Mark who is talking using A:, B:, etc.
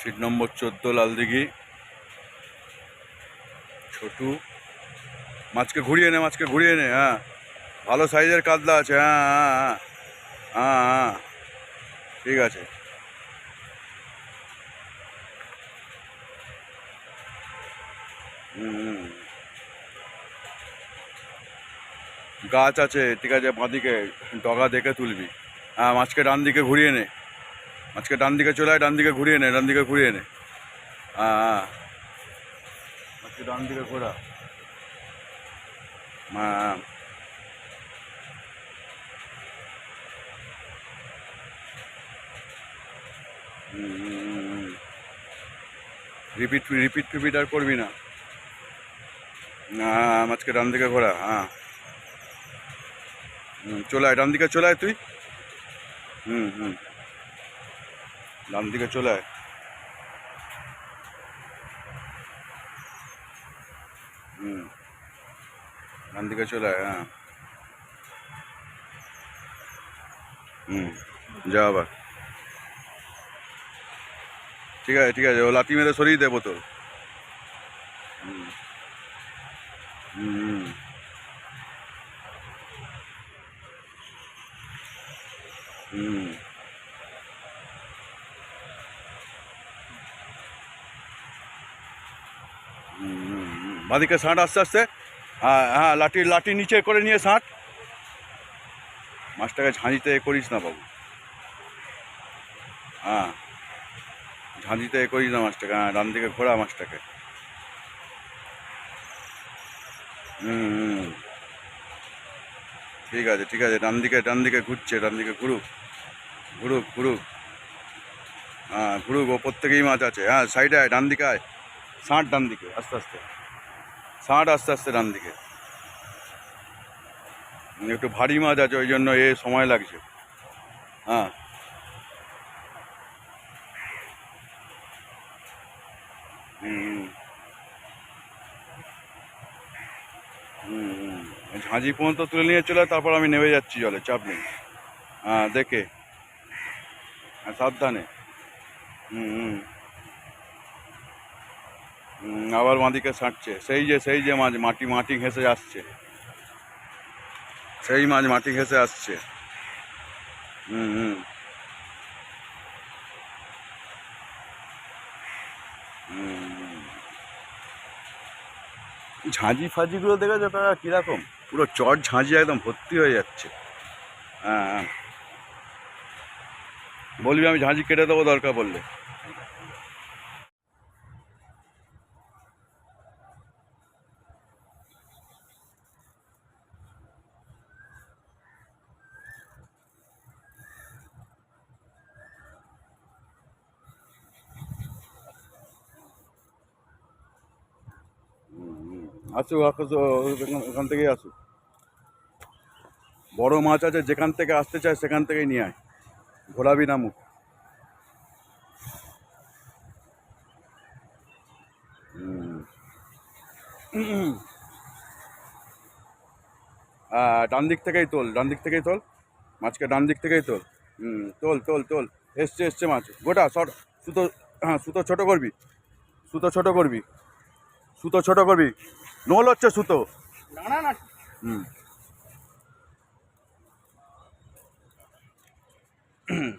A: Seat নম্বর চোদ্দ, লালদিঘি। ছোটু, মাছকে ঘুরিয়ে নে, মাছকে ঘুরিয়ে নে হ্যাঁ। ভালো সাইজের কাতলা আছে হ্যাঁ হ্যাঁ হ্যাঁ হ্যাঁ হ্যাঁ ঠিক আছে। গাছ আছে, ঠিক আছে, বাঁদিকে, ডগা দেখে তুলবি। হ্যাঁ মাছকে ডান দিকে ঘুরিয়ে নে। মাছকে ডান দিকে চলে আয়, ডান দিকে ঘুরিয়ে নে, ডান দিকে ঘুরিয়ে নে। হ্যাঁ মাছকে ডান দিকে ঘোরা। রিপিট রিপিট রিপিট আর করবি না। না মাছকে ডান দিকে ঘোরা হ্যাঁ। চলে আয়, ডান দিকে চলে আয় তুই। হুম হুম। ডান দিকে চলে আয়। হুম। ডান দিকে চলে আয় হ্যাঁ। হুম, যা আবার। ঠিক আছে ঠিক আছে, ও লাথি মেরে সরিয়ে দেবো তোর হুম। হুম। হুম। বাদিকে ষাট আস্তে আস্তে। হ্যাঁ হ্যাঁ লাঠি লাঠি নিচে করে নিয়ে ষাট মাছটাকে ঝাঁঝিতে এ করিস না বাবু। হ্যাঁ ঝাঁঝিতে এ করিস না মাছটাকে হ্যাঁ ডান দিকে ঘোরা মাছটাকে। হুম ঠিক আছে ঠিক আছে, ডান দিকে ডান দিকে ঘুরছে, ডান দিকে ঘুরুক। ঘুরুক ঘুরুক। হ্যাঁ ঘুরুক, ওপর থেকেই মাছ আছে। হ্যাঁ সাইডে আয়, ডান দিকে আয়। ষাট ডান দিকে, আস্তে আস্তে। ষাট আস্তে আস্তে ডান দিকে। একটু ভারী মাছ আছে ওই জন্য এ সময় লাগছে। হ্যাঁ। হুম ঝাঁঝি পর্যন্ত তুলে নিয়ে চলে তারপর আমি নেমে যাচ্ছি জলে চাপ নেই। হ্যাঁ দেখে। হ্যাঁ সাবধানে। হুম হুম, আবার মাদিকে ছাঁটছে সেই যে সেই যে মাছ মাটি মাটি ঘেঁষে আসছে। সেই মাছ মাটি ঘেঁষে আসছে। হুম হুম। ঝাঁঝি ফাঁঝিগুলো দেখেছ তারা কীরকম? পুরো চট ঝাঁঝি একদম ভর্তি হয়ে যাচ্ছে। হ্যাঁ হ্যাঁ। বলবি আমি ঝাঁঝি কেটে দেবো দরকার পড়লে। আসুক ওখান থেকেই আসুক বড় মাছ আছে, যেখান থেকে আসতে চায় সেখান থেকেই নিয়ে আয়। ঘোরাবি না মুখ। ডান দিক থেকেই তোল, ডান দিক থেকেই তোল। মাছকে ডান দিক থেকেই তোল। হুম, তোল তোল তোল। এসছে এসছে মাছ। গোটা শর্ট সুতো হ্যাঁ সুতো ছোটো করবি। সুতো ছোটো করবি। সুতো ছোটো করবি। নোল হচ্ছে সুতো। হুম।